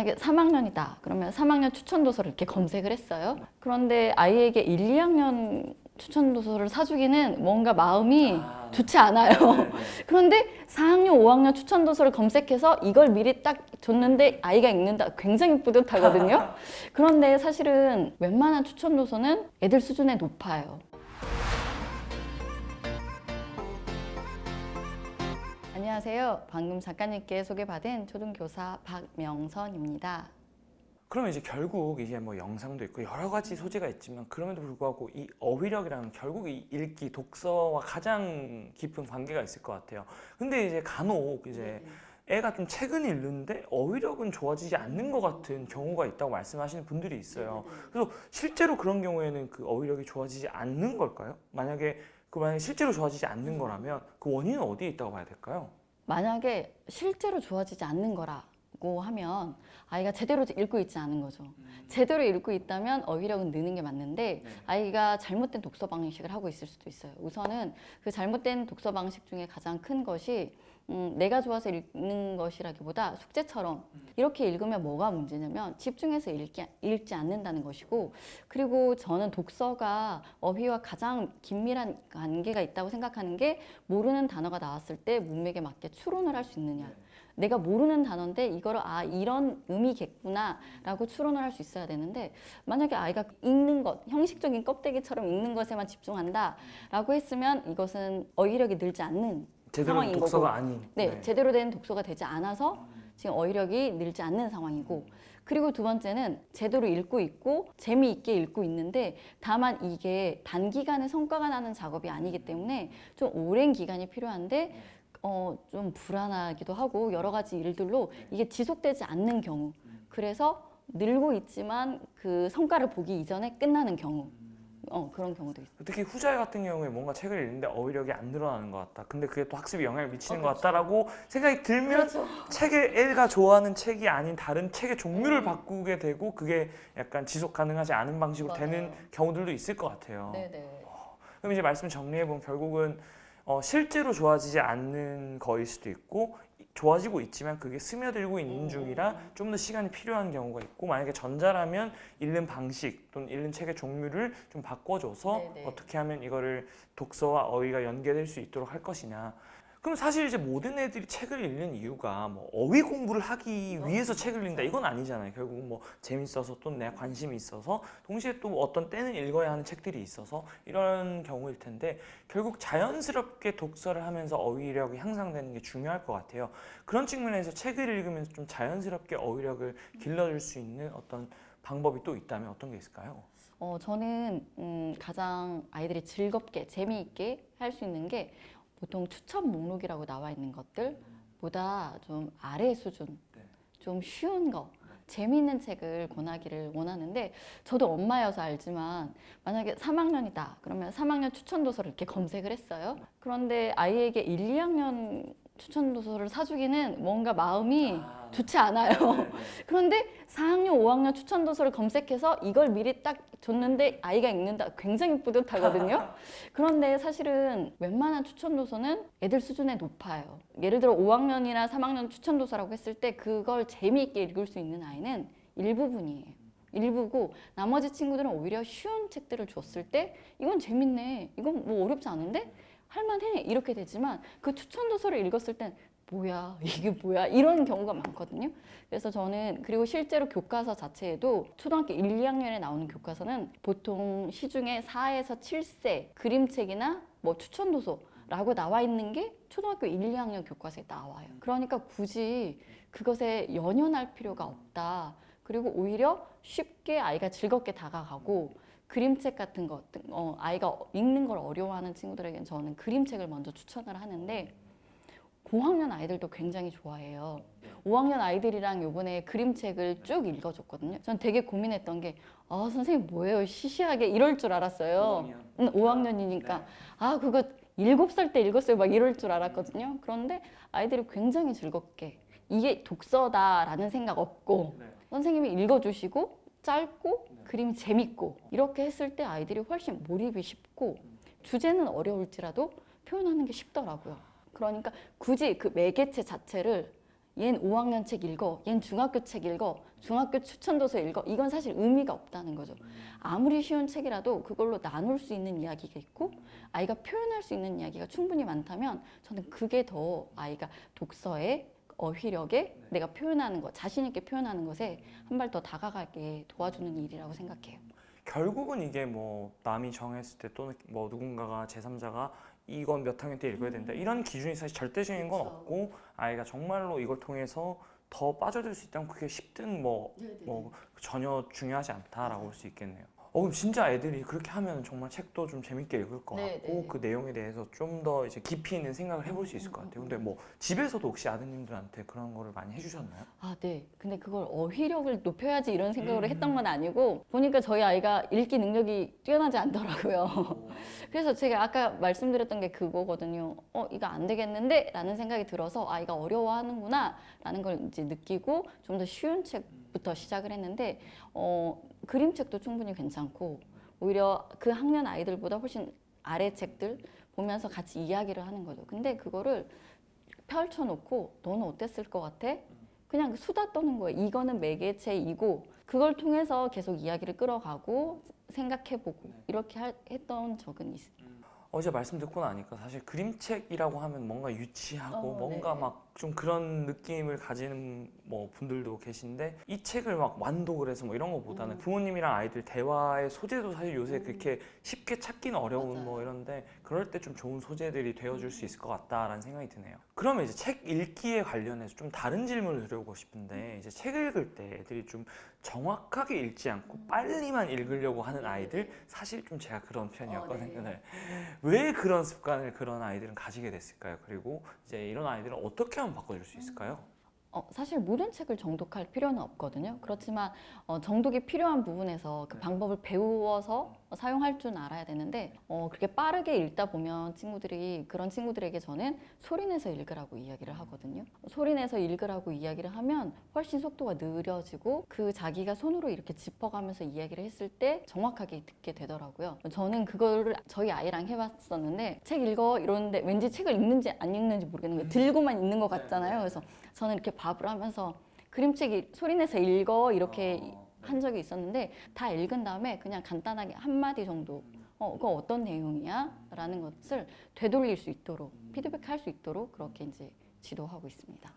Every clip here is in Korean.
만약에 3학년이다. 그러면 3학년 추천 도서를 이렇게 검색을 했어요. 그런데 아이에게 1, 2학년 추천 도서를 사주기는 뭔가 마음이 아. 좋지 않아요. 그런데 4학년, 5학년 추천 도서를 검색해서 이걸 미리 딱 줬는데 아이가 읽는다 굉장히 뿌듯하거든요. 그런데 사실은 웬만한 추천 도서는 애들 수준에 높아요. 안녕하세요. 방금 작가님께 소개받은 초등교사 박명선입니다. 그러면 이제 결국 이게 뭐 영상도 있고 여러 가지 소재가 있지만 그럼에도 불구하고 이 어휘력이라는 결국 이 읽기 독서와 가장 깊은 관계가 있을 것 같아요. 근데 이제 간혹 이제 애가 좀 책은 읽는데 어휘력은 좋아지지 않는 것 같은 경우가 있다고 말씀하시는 분들이 있어요. 그래서 실제로 그런 경우에는 그 어휘력이 좋아지지 않는 걸까요? 만약에 그 만약에 실제로 좋아지지 않는 거라면 그 원인은 어디에 있다고 봐야 될까요? 만약에 실제로 좋아지지 않는 거라고 하면 아이가 제대로 읽고 있지 않은 거죠. 제대로 읽고 있다면 어휘력은 느는 게 맞는데 아이가 잘못된 독서 방식을 하고 있을 수도 있어요. 우선은 그 잘못된 독서 방식 중에 가장 큰 것이 음, 내가 좋아서 읽는 것이라기보다 숙제처럼 이렇게 읽으면 뭐가 문제냐면 집중해서 읽기, 읽지 않는다는 것이고 그리고 저는 독서가 어휘와 가장 긴밀한 관계가 있다고 생각하는 게 모르는 단어가 나왔을 때 문맥에 맞게 추론을 할 수 있느냐. 내가 모르는 단어인데 이거를 아 이런 의미겠구나라고 추론을 할 수 있어야 되는데 만약에 아이가 읽는 것 형식적인 껍데기처럼 읽는 것에만 집중한다라고 했으면 이것은 어휘력이 늘지 않는 제대로 상황인 독서가 거고. 아닌. 네, 제대로 된 독서가 되지 않아서 지금 어휘력이 늘지 않는 상황이고 그리고 두 번째는 제대로 읽고 있고 재미있게 읽고 있는데 다만 이게 단기간에 성과가 나는 작업이 아니기 때문에 좀 오랜 기간이 필요한데 어, 좀 불안하기도 하고 여러 가지 일들로 이게 지속되지 않는 경우 그래서 늘고 있지만 그 성과를 보기 이전에 끝나는 경우 어, 그런 경우도 있어요. 특히 후자의 같은 경우에 뭔가 책을 읽는데 어휘력이 안 늘어나는 것 같다. 근데 그게 또 학습에 영향을 미치는 어, 것 그렇죠. 같다라고 생각이 들면 책의 애가 좋아하는 책이 아닌 다른 책의 종류를 바꾸게 되고 그게 약간 지속 가능하지 않은 방식으로 맞아요. 되는 경우들도 있을 것 같아요. 네네. 그럼 이제 말씀 정리해 보면 결국은 어, 실제로 좋아지지 않는 거일 수도 있고 좋아지고 있지만 그게 스며들고 있는 중이라 좀 더 시간이 필요한 경우가 있고 만약에 전자라면 읽는 방식 또는 읽는 책의 종류를 좀 바꿔줘서 네네. 어떻게 하면 이거를 독서와 어휘가 연계될 수 있도록 할 것이냐. 그럼 사실 이제 모든 애들이 책을 읽는 이유가 뭐 어휘 공부를 하기 위해서 책을 읽는다 이건 아니잖아요. 결국 뭐 재밌어서 또 내 관심이 있어서 동시에 또 어떤 때는 읽어야 하는 책들이 있어서 이런 경우일 텐데 결국 자연스럽게 독서를 하면서 어휘력이 향상되는 게 중요할 것 같아요. 그런 측면에서 책을 읽으면서 좀 자연스럽게 어휘력을 길러줄 수 있는 어떤 방법이 또 있다면 어떤 게 있을까요? 어, 저는 음, 가장 아이들이 즐겁게 재미있게 할 수 있는 게 보통 추천 목록이라고 나와 있는 것들보다 좀 아래 수준, 네. 좀 쉬운 거, 재미있는 책을 권하기를 원하는데 저도 엄마여서 알지만 만약에 3학년이다 그러면 3학년 추천 도서를 이렇게 검색을 했어요. 그런데 아이에게 1, 2학년 추천 도서를 사주기는 뭔가 마음이 좋지 않아요. 그런데 4학년, 5학년 추천 도서를 검색해서 이걸 미리 딱 줬는데 아이가 읽는다 굉장히 뿌듯하거든요. 그런데 사실은 웬만한 추천 도서는 애들 수준에 높아요. 예를 들어 5학년이나 3학년 추천 도서라고 했을 때 그걸 재미있게 읽을 수 있는 아이는 일부분이에요. 일부고 나머지 친구들은 오히려 쉬운 책들을 줬을 때 이건 재밌네. 이건 뭐 어렵지 않은데 할만해. 이렇게 되지만 그 추천 도서를 읽었을 땐 뭐야 이게 뭐야 이런 경우가 많거든요. 그래서 저는 그리고 실제로 교과서 자체에도 초등학교 1, 2학년에 나오는 교과서는 보통 시중에 4에서 7세 그림책이나 뭐 추천 도서 라고 나와 있는 게 초등학교 1, 2학년 교과서에 나와요. 그러니까 굳이 그것에 연연할 필요가 없다. 그리고 오히려 쉽게 아이가 즐겁게 다가가고 그림책 같은 것, 어, 아이가 읽는 걸 어려워하는 친구들에게는 저는 그림책을 먼저 추천을 하는데 고학년 아이들도 굉장히 좋아해요. 5학년 아이들이랑 요번에 그림책을 쭉 읽어줬거든요. 전 되게 고민했던 게, 아, 선생님 뭐예요? 시시하게 이럴 줄 알았어요. 응, 5학년이니까. 아, 그거 7살 때 읽었어요. 막 이럴 줄 알았거든요. 그런데 아이들이 굉장히 즐겁게 이게 독서다라는 생각 없고 네. 선생님이 읽어주시고 짧고 그림이 재밌고 이렇게 했을 때 아이들이 훨씬 몰입이 쉽고 주제는 어려울지라도 표현하는 게 쉽더라고요. 그러니까 굳이 그 매개체 자체를 얜 5학년 책 읽어, 얜 중학교 책 읽어, 중학교 추천도서 읽어. 이건 사실 의미가 없다는 거죠. 아무리 쉬운 책이라도 그걸로 나눌 수 있는 이야기가 있고 아이가 표현할 수 있는 이야기가 충분히 많다면 저는 그게 더 아이가 독서에 어휘력에 내가 표현하는 것, 자신 있게 표현하는 것에 한 발 더 다가가게 도와주는 일이라고 생각해요. 결국은 이게 뭐 남이 정했을 때 또는 뭐 누군가가 제3자가 이건 몇 학년 때 읽어야 된다 이런 기준이 사실 절대적인 건 그쵸. 없고 아이가 정말로 이걸 통해서 더 빠져들 수 있다면 그게 쉽든 뭐, 뭐 전혀 중요하지 않다라고 볼 수 있겠네요. 어 그럼 진짜 애들이 그렇게 하면 정말 책도 좀 재밌게 읽을 것 네, 같고 네. 그 내용에 대해서 좀 더 이제 깊이 있는 생각을 해볼 수 있을 것 같아요. 근데 뭐 집에서도 혹시 아드님들한테 그런 거를 많이 해주셨나요? 아, 네. 근데 그걸 어휘력을 높여야지 이런 생각으로 음. 했던 건 아니고 보니까 저희 아이가 읽기 능력이 뛰어나지 않더라고요. 그래서 제가 아까 말씀드렸던 게 그거거든요. 어, 이거 안 되겠는데? 라는 생각이 들어서 아이가 어려워하는구나 라는 걸 이제 느끼고 좀 더 쉬운 책부터 시작을 했는데 어, 그림책도 충분히 괜찮고 오히려 그 학년 아이들보다 훨씬 아래 책들 보면서 같이 이야기를 하는 거죠. 근데 그거를 펼쳐놓고 너는 어땠을 것 같아? 그냥 수다 떠는 거예요. 이거는 매개체이고 그걸 통해서 계속 이야기를 끌어가고 생각해보고 이렇게 할- 했던 적은 있어요. 어제 말씀 듣고 나니까 사실 그림책이라고 하면 뭔가 유치하고 어, 뭔가 네. 막좀 그런 느낌을 가지는 뭐 분들도 계신데 이 책을 막 완독을 해서 뭐 이런 거보다는 음. 부모님이랑 아이들 대화의 소재도 사실 요새 음. 그렇게 쉽게 찾기는 어려운 맞아요. 뭐 이런데 그럴 때 좀 좋은 소재들이 되어줄 수 있을 것 같다라는 생각이 드네요. 그러면 이제 책 읽기에 관련해서 좀 다른 질문을 드려보고 싶은데 이제 책 읽을 때 애들이 좀 정확하게 읽지 않고 빨리만 읽으려고 하는 아이들 사실 좀 제가 그런 편이었거든요. 어, 네. 네. 왜 그런 습관을 그런 아이들은 가지게 됐을까요? 그리고 이제 이런 아이들은 어떻게 하면 바꿔줄 수 있을까요? 어, 사실 모든 책을 정독할 필요는 없거든요. 그렇지만 어, 정독이 필요한 부분에서 그 네. 방법을 배워서 사용할 줄 알아야 되는데 어, 그렇게 빠르게 읽다 보면 친구들이 그런 친구들에게 저는 소리내서 읽으라고 이야기를 하거든요. 소리내서 읽으라고 이야기를 하면 훨씬 속도가 느려지고 그 자기가 손으로 이렇게 짚어가면서 이야기를 했을 때 정확하게 듣게 되더라고요. 저는 그거를 저희 아이랑 해봤었는데 책 읽어 이러는데 왠지 책을 읽는지 안 읽는지 모르겠는 거예요. 들고만 있는 것 같잖아요. 그래서 저는 이렇게 밥을 하면서 그림책이 소리내서 읽어 이렇게 한 적이 있었는데 다 읽은 다음에 그냥 간단하게 한 마디 정도 어 그거 어떤 내용이야? 라는 것을 되돌릴 수 있도록 피드백할 수 있도록 그렇게 이제 지도하고 있습니다.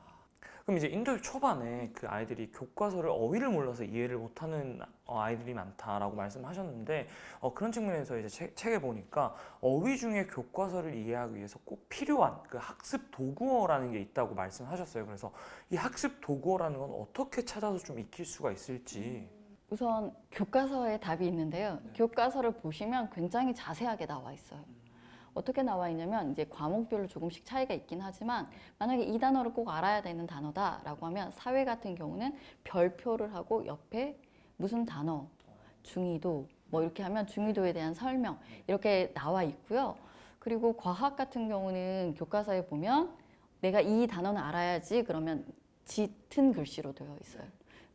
그럼 이제 인터뷰 초반에 그 아이들이 교과서를 어휘를 몰라서 이해를 못하는 어, 아이들이 많다라고 말씀하셨는데 어, 그런 측면에서 이제 책, 책에 보니까 어휘 중에 교과서를 이해하기 위해서 꼭 필요한 그 학습 도구어라는 게 있다고 말씀하셨어요. 그래서 이 학습 도구어라는 건 어떻게 찾아서 좀 익힐 수가 있을지. 우선 교과서에 답이 있는데요. 교과서를 보시면 굉장히 자세하게 나와 있어요. 어떻게 나와 있냐면 이제 과목별로 조금씩 차이가 있긴 하지만 만약에 이 단어를 꼭 알아야 되는 단어다라고 하면 사회 같은 경우는 별표를 하고 옆에 무슨 단어, 중위도 뭐 이렇게 하면 중위도에 대한 설명 이렇게 나와 있고요. 그리고 과학 같은 경우는 교과서에 보면 내가 이 단어는 알아야지 그러면 짙은 글씨로 되어 있어요.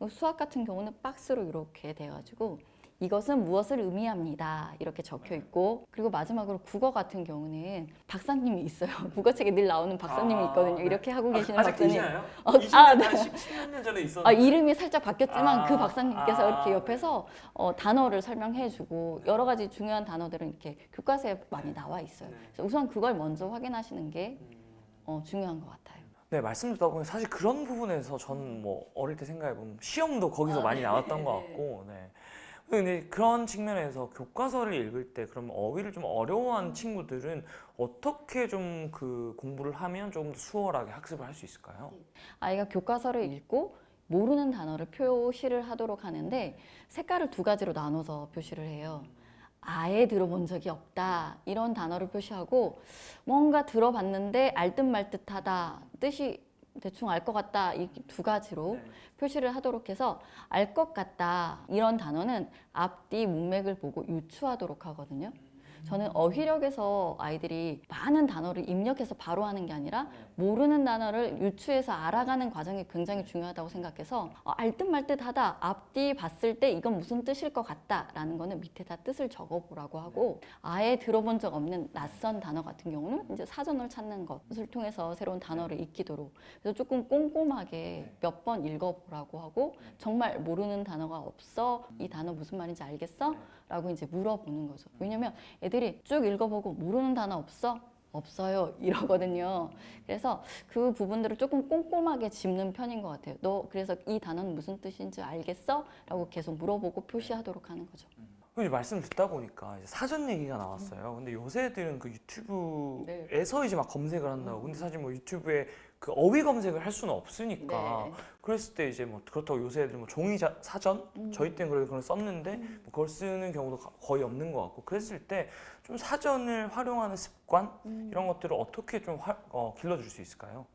수학 같은 경우는 박스로 이렇게 돼가지고 이것은 무엇을 의미합니다. 이렇게 적혀 있고 그리고 마지막으로 국어 같은 경우는 박사님이 있어요. 국어책에 늘 나오는 박사님이 아, 있거든요. 네. 이렇게 하고 계시는 아 직 박사님. 계시나요? 어, 20년, 아, 네. 한 10, 10몇 년 전에 아, 있었는데 이름이 살짝 바뀌었지만 아, 그 박사님께서 아, 이렇게 옆에서 어, 단어를 설명해 주고 여러 가지 중요한 단어들은 이렇게 교과서에 많이 나와 있어요. 네. 그래서 우선 그걸 먼저 확인하시는 게 어, 중요한 것 같아요. 네 말씀 듣다 보니 사실 그런 부분에서 저는 뭐 어릴 때 생각해 보면 시험도 거기서 아, 많이 네. 나왔던 것 같고 네. 근데 그런 측면에서 교과서를 읽을 때 그럼 어휘를 좀 어려워하는 친구들은 어떻게 좀 그 공부를 하면 조금 더 수월하게 학습을 할 수 있을까요? 아이가 교과서를 읽고 모르는 단어를 표시를 하도록 하는데 색깔을 두 가지로 나눠서 표시를 해요. 아예 들어본 적이 없다 이런 단어를 표시하고 뭔가 들어봤는데 알듯 말듯하다 뜻이 대충 알 것 같다 이 두 가지로 네. 표시를 하도록 해서 알 것 같다 이런 단어는 앞뒤 문맥을 보고 유추하도록 하거든요. 저는 어휘력에서 아이들이 많은 단어를 입력해서 바로 하는 게 아니라 모르는 단어를 유추해서 알아가는 과정이 굉장히 중요하다고 생각해서 어, 알듯 말듯 하다 앞뒤 봤을 때 이건 무슨 뜻일 것 같다라는 거는 밑에다 뜻을 적어보라고 하고 아예 들어본 적 없는 낯선 단어 같은 경우는 이제 사전을 찾는 것을 통해서 새로운 단어를 익히도록 그래서 조금 꼼꼼하게 몇 번 읽어보라고 하고 정말 모르는 단어가 없어? 이 단어 무슨 말인지 알겠어? 라고 이제 물어보는 거죠. 왜냐면 애들이 쭉 읽어보고 모르는 단어 없어? 없어요 이러거든요. 그래서 그 부분들을 조금 꼼꼼하게 짚는 편인 것 같아요. 너 그래서 이 단어는 무슨 뜻인지 알겠어? 라고 계속 물어보고 표시하도록 하는 거죠. 그럼 이제 말씀 듣다 보니까 이제 사전 얘기가 나왔어요. 근데 요새 애들은 그 유튜브에서 이제 막 검색을 한다고. 근데 사실 뭐 유튜브에 그 어휘 검색을 할 수는 없으니까 네. 그랬을 때 이제 뭐 그렇다고 요새 애들 뭐 종이 자- 사전 저희 때는 그래도 그걸 썼는데 뭐 그걸 쓰는 경우도 가- 거의 없는 것 같고 그랬을 때 좀 사전을 활용하는 습관 이런 것들을 어떻게 좀 화- 어, 길러줄 수 있을까요?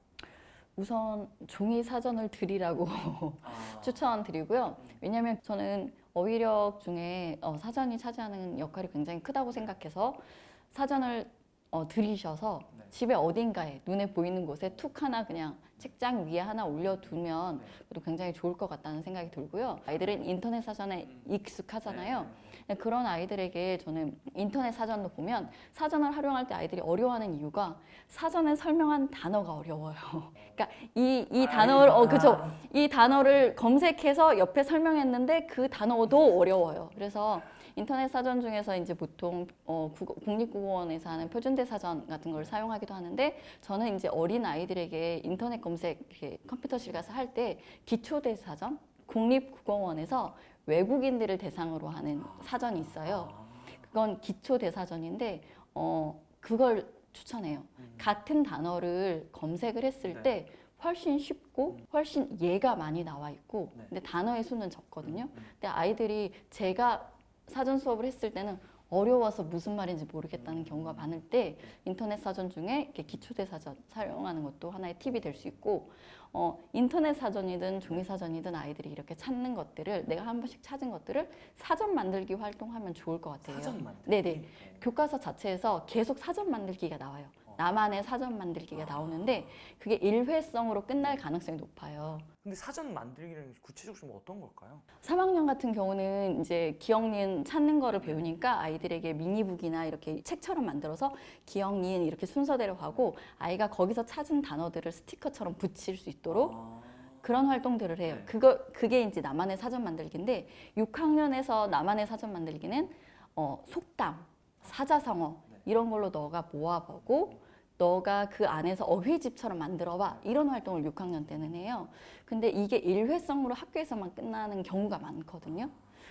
우선 종이 사전을 드리라고 추천드리고요. 왜냐하면 저는 어휘력 중에 어, 사전이 차지하는 역할이 굉장히 크다고 생각해서 사전을 어, 들이셔서 네. 집에 어딘가에 눈에 보이는 곳에 툭 하나 그냥 책장 위에 하나 올려두면 그래도 굉장히 좋을 것 같다는 생각이 들고요. 아이들은 인터넷 사전에 익숙하잖아요. 근데 그런 아이들에게 저는 인터넷 사전도 보면 사전을 활용할 때 아이들이 어려워하는 이유가 사전에 설명한 단어가 어려워요. 그러니까 이, 이 단어를, 어, 그죠. 이 단어를 검색해서 옆에 설명했는데 그 단어도 어려워요. 그래서 인터넷 사전 중에서 이제 보통 어, 국어- 국립국어원에서 하는 표준대 사전 같은 걸 사용하기도 하는데 저는 이제 어린 아이들에게 인터넷 검색 컴퓨터실 가서 할 때 기초대 사전 국립국어원에서 외국인들을 대상으로 하는 사전이 있어요. 그건 기초 대사전인데 어 그걸 추천해요. 같은 단어를 검색을 했을 네. 때 훨씬 쉽고 훨씬 예가 많이 나와 있고 네. 근데 단어의 수는 적거든요. 근데 아이들이 제가 사전 수업을 했을 때는 어려워서 무슨 말인지 모르겠다는 경우가 많을 때 인터넷 사전 중에 이렇게 기초대 사전 사용하는 것도 하나의 팁이 될 수 있고 어, 인터넷 사전이든 종이 사전이든 아이들이 이렇게 찾는 것들을 내가 한 번씩 찾은 것들을 사전 만들기 활동하면 좋을 것 같아요. 사전 만들기. 네네. 교과서 자체에서 계속 사전 만들기가 나와요. 나만의 사전 만들기가 나오는데 그게 일회성으로 끝날 가능성이 높아요. 근데 사전 만들기는 구체적으로 좀 어떤 걸까요? 3학년 같은 경우는 이제 기억 니은 찾는 거를 배우니까 아이들에게 미니북이나 이렇게 책처럼 만들어서 기억 니은 이렇게 순서대로 하고 아이가 거기서 찾은 단어들을 스티커처럼 붙일 수 있도록 아. 그런 활동들을 해요. 네. 그거 그게 이제 나만의 사전 만들기인데 6학년에서 나만의 사전 만들기는 어, 속담, 사자성어 네. 이런 걸로 너가 모아보고 너가 그 안에서 어휘집처럼 만들어봐 이런 활동을 6학년 때는 해요. 근데 이게 일회성으로 학교에서만 끝나는 경우가 많거든요.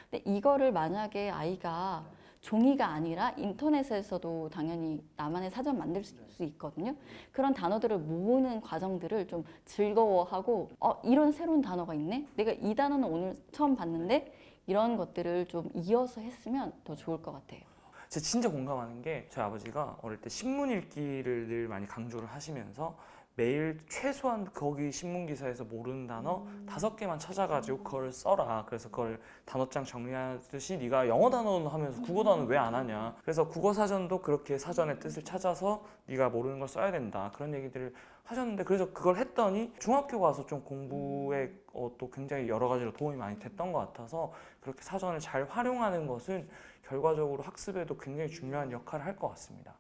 근데 이거를 만약에 아이가 종이가 아니라 인터넷에서도 당연히 나만의 사전 만들 수 있거든요. 그런 단어들을 모으는 과정들을 좀 즐거워하고 어 이런 새로운 단어가 있네. 내가 이 단어는 오늘 처음 봤는데 이런 것들을 좀 이어서 했으면 더 좋을 것 같아요. 진짜 공감하는 게 저희 아버지가 어릴 때 신문 읽기를 늘 많이 강조를 하시면서 매일 최소한 거기 신문 기사에서 모르는 단어 다섯 개만 찾아가지고 그걸 써라. 그래서 그걸 단어장 정리하듯이 네가 영어 단어는 하면서 국어 단어는 왜 안 하냐. 그래서 국어 사전도 그렇게 사전의 뜻을 찾아서 네가 모르는 걸 써야 된다. 그런 얘기들을 하셨는데 그래서 그걸 했더니 중학교 가서 좀 공부에 어, 또 굉장히 여러 가지로 도움이 많이 됐던 것 같아서 그렇게 사전을 잘 활용하는 것은 결과적으로 학습에도 굉장히 중요한 역할을 할 것 같습니다.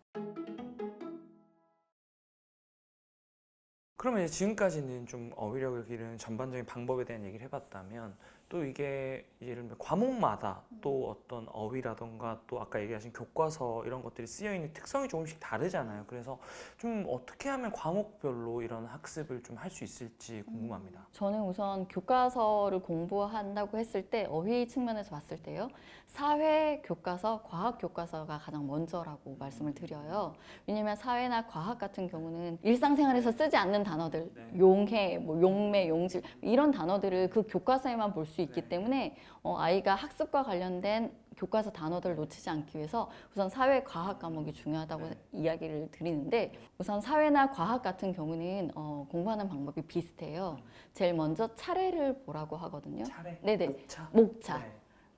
그러면 지금까지는 좀 어휘력을 기르는 전반적인 방법에 대한 얘기를 해봤다면 또 이게 예를 들면 과목마다 또 어떤 어휘라던가 또 아까 얘기하신 교과서 이런 것들이 쓰여 있는 특성이 조금씩 다르잖아요. 그래서 좀 어떻게 하면 과목별로 이런 학습을 좀 할 수 있을지 궁금합니다. 저는 우선 교과서를 공부한다고 했을 때 어휘 측면에서 봤을 때요. 사회 교과서, 과학 교과서가 가장 먼저라고 말씀을 드려요. 왜냐면 사회나 과학 같은 경우는 일상생활에서 쓰지 않는 단어들, 네. 용해, 뭐 용매, 용질 이런 단어들을 그 교과서에만 볼 수 있기 네. 때문에 어, 아이가 학습과 관련된 교과서 단어들을 놓치지 않기 위해서 우선 사회 과학 과목이 중요하다고 네. 이야기를 드리는데 우선 사회나 과학 같은 경우는 어, 공부하는 방법이 비슷해요. 제일 먼저 차례를 보라고 하거든요. 차례, 네네. 목차. 목차. 네.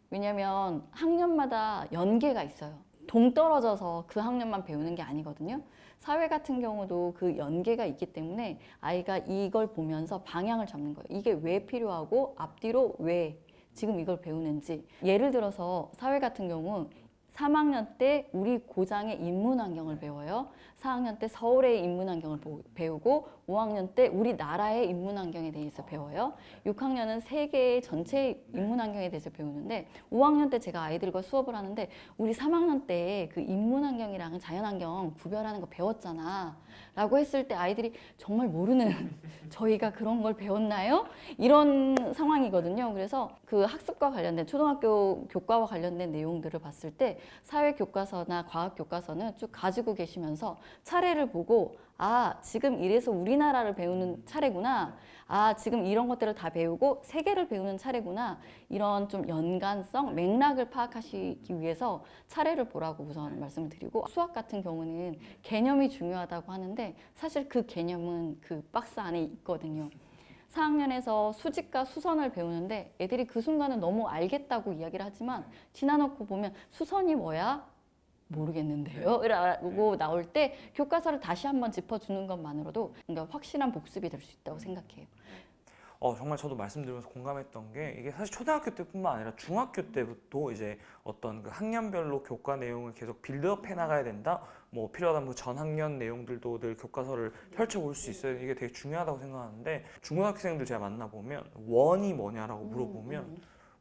왜냐하면 학년마다 연계가 있어요. 동떨어져서 그 학년만 배우는 게 아니거든요. 사회 같은 경우도 그 연계가 있기 때문에 아이가 이걸 보면서 방향을 잡는 거예요. 이게 왜 필요하고 앞뒤로 왜 지금 이걸 배우는지. 예를 들어서 사회 같은 경우 3학년 때 우리 고장의 인문 환경을 배워요. 4학년 때 서울의 인문 환경을 보- 배우고 5학년 때 우리나라의 인문 환경에 대해서 배워요. 6학년은 세계의 전체 인문 환경에 대해서 배우는데 5학년 때 제가 아이들과 수업을 하는데 우리 3학년 때 그 인문 환경이랑 자연 환경 구별하는 거 배웠잖아. 라고 했을 때 아이들이 정말 모르는 저희가 그런 걸 배웠나요? 이런 상황이거든요. 그래서 그 학습과 관련된 초등학교 교과와 관련된 내용들을 봤을 때 사회 교과서나 과학 교과서는 쭉 가지고 계시면서 차례를 보고 아, 지금 이래서 우리나라를 배우는 차례구나. 아, 지금 이런 것들을 다 배우고 세계를 배우는 차례구나. 이런 좀 연관성, 맥락을 파악하시기 위해서 차례를 보라고 우선 말씀을 드리고 수학 같은 경우는 개념이 중요하다고 하는데 사실 그 개념은 그 박스 안에 있거든요. 4학년에서 수직과 수선을 배우는데 애들이 그 순간은 너무 알겠다고 이야기를 하지만 지나놓고 보면 수선이 뭐야? 모르겠는데요. 라고 나올 때 교과서를 다시 한번 짚어주는 것만으로도 그러니까 확실한 복습이 될 수 있다고 생각해요. 어, 정말 저도 말씀드리면서 공감했던 게 이게 사실 초등학교 때뿐만 아니라 중학교 때부터 이제 어떤 그 학년별로 교과 내용을 계속 빌드업 해 나가야 된다. 뭐 필요하다면 그 전 학년 내용들도 늘 교과서를 펼쳐볼 수 있어요. 이게 되게 중요하다고 생각하는데 중고등학생들 제가 만나보면 원이 뭐냐라고 물어보면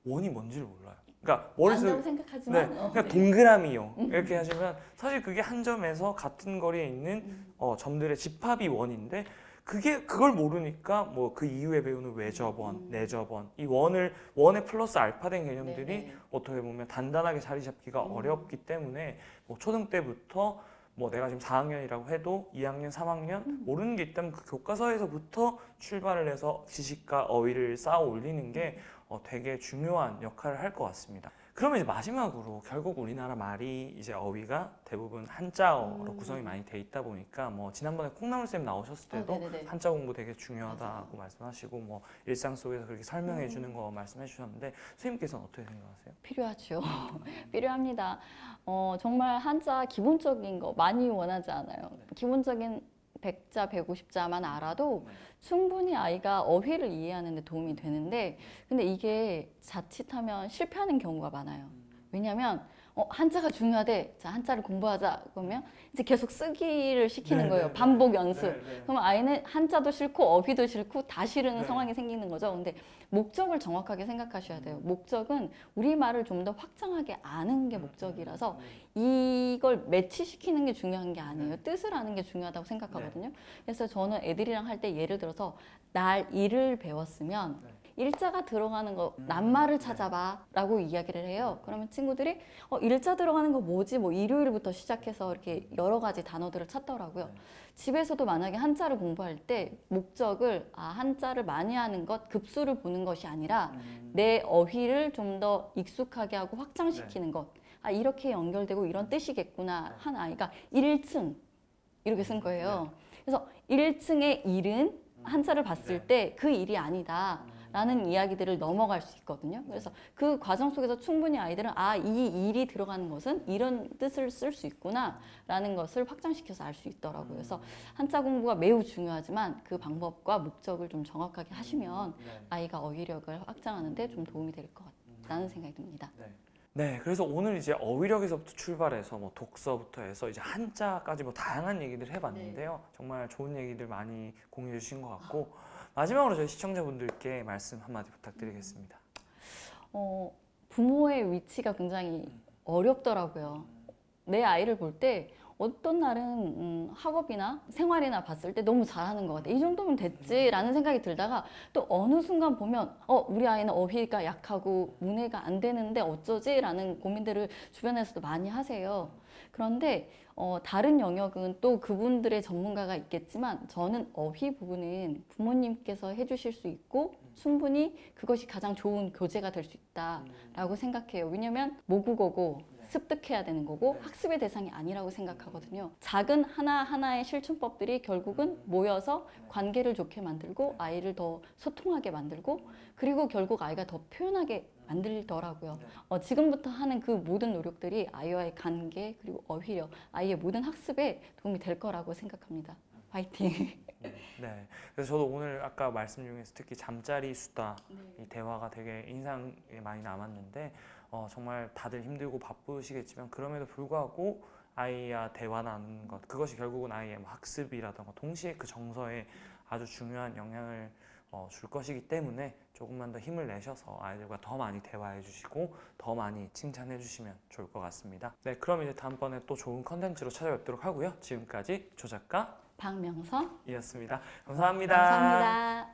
원이 뭔지를 몰라요. 그러니까 머릿속에 안다고 생각하지만 네, 어, 그냥 동그라미요. 이렇게 하시면 사실 그게 한 점에서 같은 거리에 있는 어, 점들의 집합이 원인데 그게 그걸 모르니까 뭐 그 이후에 배우는 외접원, 내접원 이 원을 원에 플러스 알파된 개념들이 네, 네. 어떻게 보면 단단하게 자리 잡기가 어렵기 때문에 뭐 초등 때부터 뭐 내가 지금 4학년이라고 해도 2학년, 3학년 모르는 게 있다면 그 교과서에서부터 출발을 해서 지식과 어휘를 쌓아 올리는 게 어, 되게 중요한 역할을 할 것 같습니다. 그러면 이제 마지막으로 결국 우리나라 말이 이제 어휘가 대부분 한자어로 음. 구성이 많이 돼 있다 보니까 뭐 지난번에 콩나물 쌤 나오셨을 아, 때도 네네네. 한자 공부 되게 중요하다고 말씀하시고 뭐 일상 속에서 그렇게 설명해 주는 거 말씀해 주셨는데 선생님께서는 어떻게 생각하세요? 필요하죠. 필요합니다. 어, 정말 한자 기본적인 거 많이 원하지 않아요. 기본적인 100자, 150자만 알아도 충분히 아이가 어휘를 이해하는 데 도움이 되는데 근데 이게 자칫하면 실패하는 경우가 많아요. 왜냐면 어, 한자가 중요하대. 자, 한자를 공부하자. 그러면 이제 계속 쓰기를 시키는 네, 거예요. 네, 네. 반복 연습. 네. 그럼 아이는 한자도 싫고 어휘도 싫고 다 싫은 네. 상황이 생기는 거죠. 근데 목적을 정확하게 생각하셔야 돼요. 목적은 우리말을 좀 더 확장하게 아는 게 목적이라서 이걸 매치시키는 게 중요한 게 아니에요. 뜻을 아는 게 중요하다고 생각하거든요. 그래서 저는 애들이랑 할 때 예를 들어서 날 일을 배웠으면 일자가 들어가는 거 낱말을 찾아봐라고 이야기를 해요. 그러면 친구들이 어, 일자 들어가는 거 뭐지? 뭐 일요일부터 시작해서 이렇게 여러 가지 단어들을 찾더라고요. 집에서도 만약에 한자를 공부할 때 목적을 아, 한자를 많이 하는 것, 급수를 보는 것이 아니라 내 어휘를 좀 더 익숙하게 하고 확장시키는 것. 아, 이렇게 연결되고 이런 뜻이겠구나 한 아이가 1층 이렇게 쓴 거예요. 그래서 1층의 일은 한자를 봤을 때 그 일이 아니다. 라는 이야기들을 넘어갈 수 있거든요. 그래서 그 과정 속에서 충분히 아이들은 아, 이 일이 들어가는 것은 이런 뜻을 쓸 수 있구나 라는 것을 확장시켜서 알 수 있더라고요. 그래서 한자 공부가 매우 중요하지만 그 방법과 목적을 좀 정확하게 하시면 아이가 어휘력을 확장하는데 좀 도움이 될 것 같다는 생각이 듭니다. 네, 그래서 오늘 이제 어휘력에서부터 출발해서 뭐 독서부터 해서 이제 한자까지 뭐 다양한 얘기들 해봤는데요. 정말 좋은 얘기들 많이 공유해 주신 것 같고 마지막으로 저희 시청자분들께 말씀 한마디 부탁드리겠습니다. 어, 부모의 위치가 굉장히 어렵더라고요. 내 아이를 볼 때 어떤 날은 음, 학업이나 생활이나 봤을 때 너무 잘하는 것 같아. 이 정도면 됐지라는 생각이 들다가 또 어느 순간 보면 어 우리 아이는 어휘가 약하고 문해가 안 되는데 어쩌지라는 고민들을 주변에서도 많이 하세요. 그런데 어, 다른 영역은 또 그분들의 전문가가 있겠지만 저는 어휘 부분은 부모님께서 해주실 수 있고 충분히 그것이 가장 좋은 교재가 될 수 있다라고 생각해요. 왜냐면 모국어고 습득해야 되는 거고 학습의 대상이 아니라고 생각하거든요. 작은 하나하나의 실천법들이 결국은 모여서 관계를 좋게 만들고 아이를 더 소통하게 만들고 그리고 결국 아이가 더 표현하게 만들더라고요. 어, 지금부터 하는 그 모든 노력들이 아이와의 관계 그리고 어휘력, 아이의 모든 학습에 도움이 될 거라고 생각합니다. 화이팅! 네. 그래서 저도 오늘 아까 말씀 중에서 특히 잠자리 수다 이 대화가 되게 인상에 많이 남았는데 어, 정말 다들 힘들고 바쁘시겠지만 그럼에도 불구하고 아이와 대화 나누는 것 그것이 결국은 아이의 뭐 학습이라던가 동시에 그 정서에 아주 중요한 영향을 어, 줄 것이기 때문에 조금만 더 힘을 내셔서 아이들과 더 많이 대화해 주시고 더 많이 칭찬해 주시면 좋을 것 같습니다. 네, 그럼 이제 다음번에 또 좋은 컨텐츠로 찾아뵙도록 하고요. 지금까지 조작가이었습니다. 박명선 감사합니다. 감사합니다.